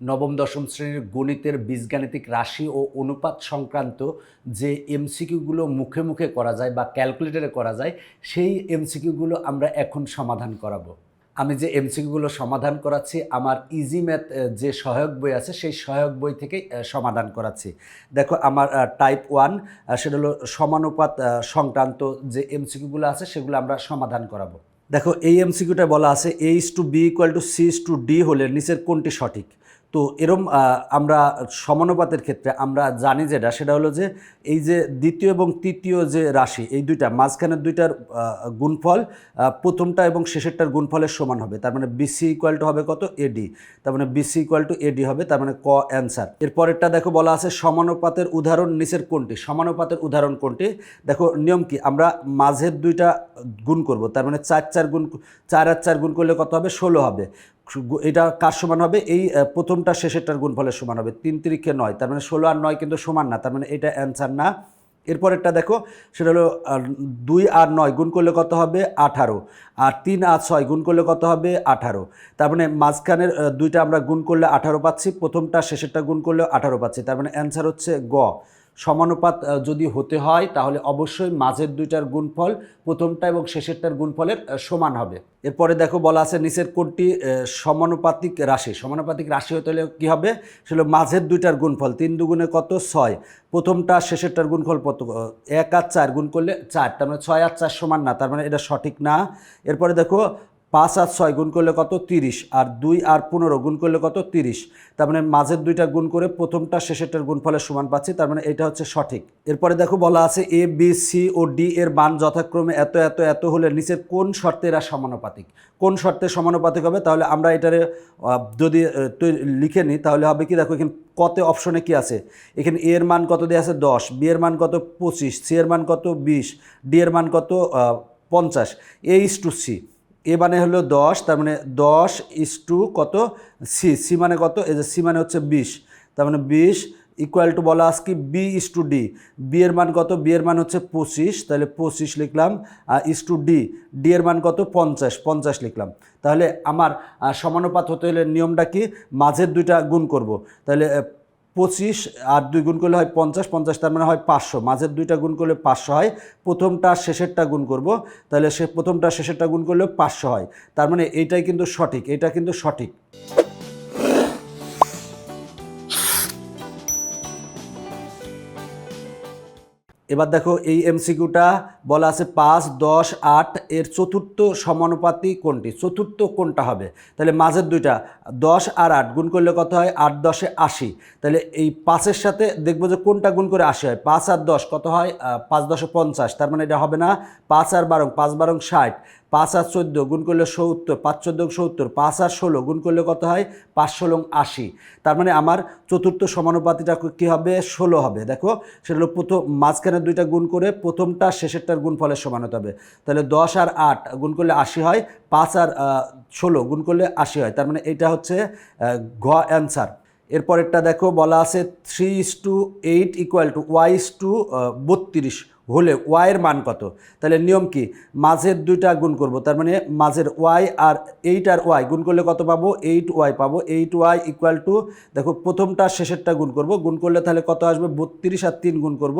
নবম দশম শ্রেণির গণিতের বীজগাণিতিক রাশি ও অনুপাত সংক্রান্ত যে এমসিকিউগুলো মুখে মুখে করা যায় বা ক্যালকুলেটরে করা যায় সেই এমসিকিউগুলো আমরা এখন সমাধান করাবো। আমি যে এমসিকিউগুলো সমাধান করাচ্ছি আমার ইজি ম্যাথ যে সহায়ক বই আছে সেই সহায়ক বই আহ, সমাধান করাচ্ছি। দেখো আমার টাইপ ওয়ান সেটা হলো সমানুপাত সংক্রান্ত যে এমসিকিউগুলো আছে সেগুলো আমরা সমাধান করাবো। দেখো এই এমসিকিউটা বলা আছে A is to B equal to C to D হলে নিচের কোনটি সঠিক? তো এরম আমরা সমানুপাতের ক্ষেত্রে আমরা জানি যেটা, সেটা হলো যে এই যে দ্বিতীয় এবং তৃতীয় যে রাশি, এই দুইটা, মাঝখানের দুইটার গুণফল প্রথমটা এবং শেষেরটার গুণফলের সমান হবে। তার মানে বিসি ইকুয়াল টু হবে কত? এডি তার মানে বিসি ইকুয়াল টু এডি হবে, তার মানে ক অ্যান্সার এরপরেরটা দেখো বলা আছে সমানুপাতের উদাহরণ নিচের কোনটি? সমানুপাতের উদাহরণ কোনটি? দেখো নিয়ম কি? আমরা মাঝের দুইটা গুণ করব। তার মানে চার চার গুণ, চার আর চার গুণ করলে কত হবে? ষোলো হবে। এটা কার সমান হবে? এই প্রথমটা শেষেরটার গুণফলের সমান হবে। তিন তিরিখে নয়, তার মানে ষোলো আর নয় কিন্তু সমান না, তার মানে এটা অ্যান্সার না। এরপরেরটা দেখো, সেটা হলো দুই আর নয় গুণ করলে কত হবে? আঠারো। আর তিন আর ছয় গুণ করলে কত হবে? আঠারো। তার মানে মাঝখানের দুইটা আমরা গুণ করলে আঠারো পাচ্ছি, প্রথমটা শেষেরটা গুণ করলে আঠারো পাচ্ছি। তার মানে অ্যান্সার হচ্ছে গ। সমানুপাত যদি হতে হয়, তাহলে অবশ্যই মাঝের দুইটার গুণফল প্রথমটা এবং শেষেরটার গুণফলের সমান হবে। এরপরে দেখো বলা আছে নিচের কোনটি সমানুপাতিক রাশি। সমানুপাতিক রাশি হতে হলে কী হবে? সেগুলো মাঝের দুইটার গুণফল, তিন দুগুণে কত? ছয়। প্রথমটা, শেষেরটার গুণফল কত? এক আর চার, গুণ করলে চার। তার মানে ছয় আর চার সমান না, তার মানে এটা সঠিক না। এরপরে দেখো পাঁচ আর ছয় গুণ করলে কত? তিরিশ। আর দুই আর পনেরো গুণ করলে কত? তিরিশ। তার মানে মাঝের দুইটা গুণ করে প্রথমটা শেষেরটার গুণফলের সমান পাচ্ছি, তার মানে এটা হচ্ছে সঠিক। এরপরে দেখো বলা আছে এ বি সি ও ডি এর মান যথাক্রমে এত এত এত হলে নিচের কোন শর্তে এরা সমানুপাতিক? কোন শর্তে সমানুপাতিক হবে? তাহলে আমরা এটারে যদি লিখে নিই, তাহলে হবে কি? দেখো এখানে কত অপশনে কি আছে? এখানে এর মান কত দিয়ে আছে? দশ। বি এর মান কত? পঁচিশ। সি এর মান কত? বিশ। ডি এর মান কত? পঞ্চাশ। এ ইস টু সি এ মানে হলো দশ, তার মানে দশ ইস টু কত? সি সি মানে কত? এই যে সি মানে হচ্ছে বিশ, তার মানে বিশ ইকুয়াল টু বলা আজকে B is to D B এর মান কত? বি এর মান হচ্ছে পঁচিশ, তাহলে পঁচিশ লিখলাম, আর ইস টু ডি ডি এর মান কত? পঞ্চাশ পঞ্চাশ লিখলাম। তাহলে আমার সমানুপাত হতে হলে নিয়মটা কি? মাঝের দুইটা গুণ করব। তাহলে পঁচিশ আর দুই গুণ করলে হয় পঞ্চাশ পঞ্চাশ তার মানে হয় পাঁচশো। মাঝের দুইটা গুণ করলে পাঁচশো হয়, প্রথমটা শেষেরটা গুণ করব। তাহলে সে প্রথমটা শেষেরটা গুণ করলে পাঁচশো হয়। তার মানে এইটাই কিন্তু সঠিক, এটা কিন্তু সঠিক। এবার দেখো এই এমসিকিউটা বলা আছে পাঁচ, দশ, আট, এর চতুর্থ সমানুপাতি কোনটি? চতুর্থ কোনটা হবে? তাহলে মাঝের দুইটা, দশ আর আট, গুণ করলে কত হয়? আট দশে আশি। তাহলে এই পাঁচের সাথে দেখব যে কোনটা গুণ করে আশি হয়? পাঁচ আর দশ কত হয়? পাঁচ দশে পঞ্চাশ। তার মানে এটা হবে না পাঁচ আর বারং, পাঁচ বারং ষাট। পাঁচ আর চোদ্দ গুণ করলে সত্তর, পাঁচ চোদ্দ সত্তর, পাঁচ আর ষোলো গুণ করলে কত হয়? পাঁচ ষোলো আশি। তার মানে আমার চতুর্থ সমানুপাতিটা কী হবে? ষোলো হবে। দেখো, সেটা হলো প্রথম মাঝখানে দুইটা গুণ করে প্রথমটা শেষেরটার গুণফলের সমান হতে হবে। তাহলে দশ আর আট গুণ করলে আশি হয়, পাঁচ আর ষোলো গুণ করলে আশি হয়। তার মানে এটা হচ্ছে ঘ অ্যান্সার। এরপরেরটা দেখো, বলা আছে three is to eight equal to Y is to বত্রিশ। হলে ওয়াইয়ের মান কত? তাহলে নিয়ম কি? মাঝের দুইটা গুণ করব, তার মানে মাঝের ওয়াই আর এইট আর ওয়াই গুণ করলে কত পাবো? এইট ওয়াই পাবো। এইট ওয়াই ইকুয়াল টু দেখো প্রথমটা শেষেরটা গুণ করব। গুণ করলে তাহলে কত আসবে? বত্রিশ আর তিন গুণ করব।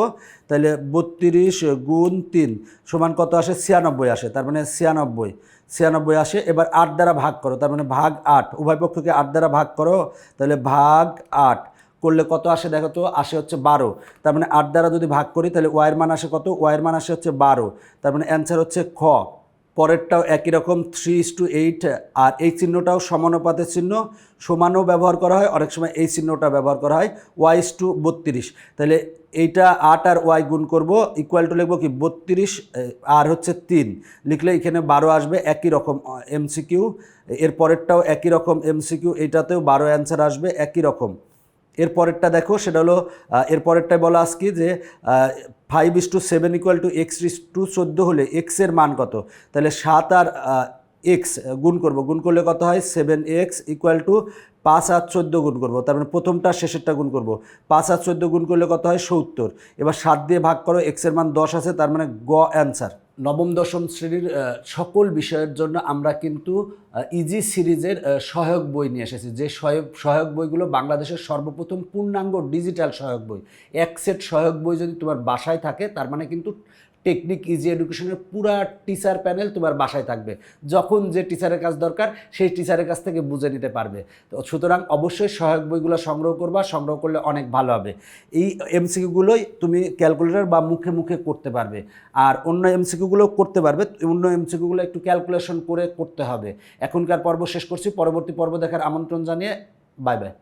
তাহলে বত্রিশ গুণ তিন সমান কত আসে? ছিয়ানব্বই আসে, তার মানে ছিয়ানব্বই। ছিয়ানব্বই আসে, এবার আট দ্বারা ভাগ করো, তার মানে ভাগ আট। উভয় পক্ষকে আট দ্বারা ভাগ করো, তাহলে ভাগ আট। করলে কত আসে? দেখো তো, আসে হচ্ছে বারো। তার মানে আট দ্বারা যদি ভাগ করি, তাহলে ওয়াইয়ের মান আসে কত? ওয়াইয়ের মান আসে হচ্ছে বারো। তার মানে অ্যান্সার হচ্ছে খ। পরেরটাও একই রকম থ্রি ইস টু এইট আর এই চিহ্নটাও সমানুপাতের চিহ্ন। সমানও ব্যবহার করা হয়, অনেক সময় এই চিহ্নটা ব্যবহার করা হয় ওয়াই ইস টু বত্রিশ। তাহলে এইটা আট আর ওয়াই গুণ করব ইকুয়াল টু লিখব কি? বত্রিশ আর হচ্ছে তিন। লিখলে এখানে বারো আসবে, একই রকম এমসিকিউ এর পরেরটাও একই রকম এমসিকিউ এইটাতেও বারো অ্যান্সার আসবে, একই রকম। এর পরেরটা দেখো, সেটা হলো এর পরেরটায় বলা আজকে যে five is to seven equal to X is to চোদ্দ হলে এক্সের মান কত? তাহলে সাত আর এক্স গুণ করব। গুণ করলে কত হয়? সেভেন এক্স ইকুয়াল টু পাঁচ আর চোদ্দ গুণ করব, তার মানে প্রথমটা শেষেরটা গুণ করব। পাঁচ আর চোদ্দ গুণ করলে কত হয়? সত্তর। এবার সাত দিয়ে ভাগ করো এক্সের মান দশ আছে, তার মানে গ অ্যান্সার নবম, দশম শ্রেণির সকল বিষয়ের জন্য আমরা কিন্তু ইজি সিরিজের সহায়ক বই নিয়ে এসেছি। যে সহায়ক সহায়ক বইগুলো বাংলাদেশের সর্বপ্রথম পূর্ণাঙ্গ ডিজিটাল সহায়ক বই। এক সেট সহায়ক বই যদি তোমার বাসায় থাকে, তার মানে কিন্তু টেকনিক ইজি এডুকেশনের পুরা টিচার প্যানেল তোমার বাসায় থাকবে। যখন যে টিচারের কাজ দরকার, সেই টিচারের কাছ থেকে বুঝে নিতে পারবে। তো সুতরাং অবশ্যই সহায়ক বইগুলো সংগ্রহ করবা, সংগ্রহ করলে অনেক ভালো হবে। এই এমসিকিউগুলোই তুমি ক্যালকুলেটর বা মুখে মুখে করতে পারবে। আর অন্য এমসিকিউগুলো করতে পারবে, অন্য এমসিকিউগুলো একটু ক্যালকুলেশন করে করতে হবে। এখনকার পর্ব শেষ করছি, পরবর্তী পর্ব দেখার আমন্ত্রণ জানিয়ে বাই বাই